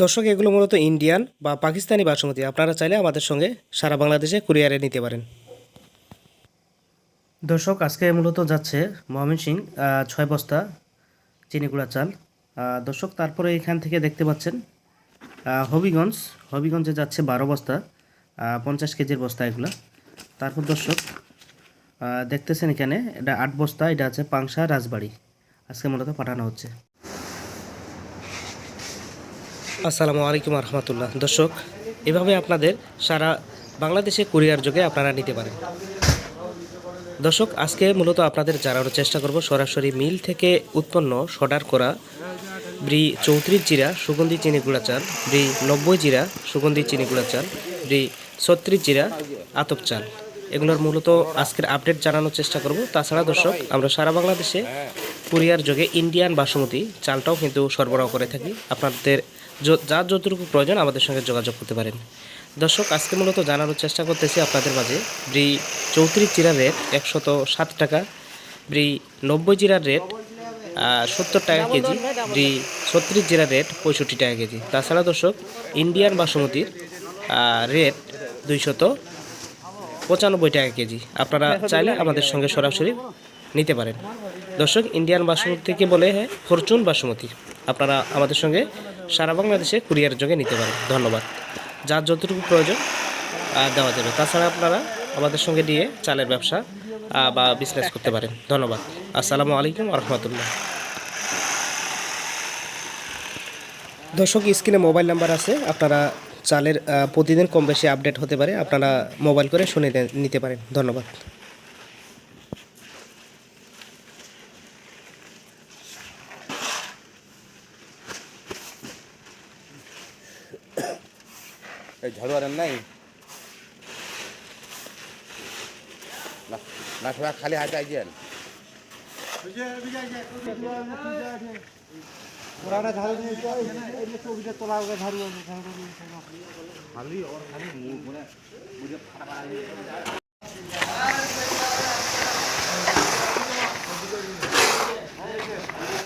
দর্শক, এগুলো মূলত ইন্ডিয়ান বা পাকিস্তানি বাসমতি। আপনারা চাইলে আমাদের সঙ্গে সারা বাংলাদেশে কুরিয়ারে নিতে পারেন। দর্শক, আজকে মূলত যাচ্ছে ময়মন সিং ছয় বস্তা চিনিগুড়া চাল। দর্শক, তারপরে এখান থেকে দেখতে পাচ্ছেন হবিগঞ্জ। হবিগঞ্জে যাচ্ছে বারো বস্তা পঞ্চাশ কেজির বস্তা এগুলো। তারপর দর্শক দেখতেছেন এখানে, এটা আট বস্তা, এটা আছে পাংশা রাজবাড়ি। আজকে মূলত পাঠানো হচ্ছে। আসসালামু আলাইকুম রহমতুল্লাহ দর্শক, এভাবে আপনাদের সারা বাংলাদেশে কুরিয়ার যোগে আপনারা নিতে পারেন। দর্শক, আজকে মূলত আপনাদের জানানোর চেষ্টা করব সরাসরি মিল থেকে উৎপন্ন সডার করা ব্রি চৌত্রিশ জিরা সুগন্ধি চিনি গুঁড়া চাল, ব্রি নব্বই জিরা সুগন্ধি চিনি গুঁড়া চাল, ব্রি ছত্রিশ জিরা আতপ চাল। এগুলোর মূলত আজকের আপডেট জানানোর চেষ্টা করব। তাছাড়া দর্শক, আমরা সারা বাংলাদেশে কুরিয়ার যোগে ইন্ডিয়ান বাসমতি চালটাও কিন্তু সরবরাহ করে থাকি। আপনাদের য- যতটুকু প্রয়োজন আমাদের সঙ্গে যোগাযোগ করতে পারেন। দর্শক, আজকে মূলত জানানোর চেষ্টা করতেছি আপনাদের মাঝে ব্রি চৌত্রিশ জিরার রেট একশত সাত টাকা, ব্রি নব্বই জিরার রেট সত্তর টাকা কেজি, ব্রি ছত্রিশ জিরার রেট পঁয়ষট্টি টাকা কেজি। তাছাড়া দর্শক, ইন্ডিয়ান বাসমতির রেট দুইশত পঁচানব্বই টাকা কেজি। আপনারা চাইলে আমাদের সঙ্গে সরাসরি নিতে পারেন। দর্শক, ইন্ডিয়ান বাসমতিকে বলে হ্যাঁ ফরচুন বাসমতি। আপনারা আমাদের সঙ্গে সারা বাংলাদেশে কুরিয়ার যোগে নিতে পারেন। ধন্যবাদ। যার যতটুকু প্রয়োজন দেওয়া যাবে। তাছাড়া আপনারা আমাদের সঙ্গে দিয়ে চালের ব্যবসা বা বিজনেস করতে পারেন। ধন্যবাদ। আসসালামু আলাইকুম রহমতুল্লাহ। দর্শক, স্ক্রিনে মোবাইল নাম্বার আছে। আপনারা চালের প্রতিদিন কম বেশি আপডেট হতে পারে। আপনারা মোবাইল করে শুনে নিতে পারেন। ধন্যবাদ। এই ঝাড়ু আর নাই? না না সবাই খালি হাতে আইছেন খালি ওর খালি মানে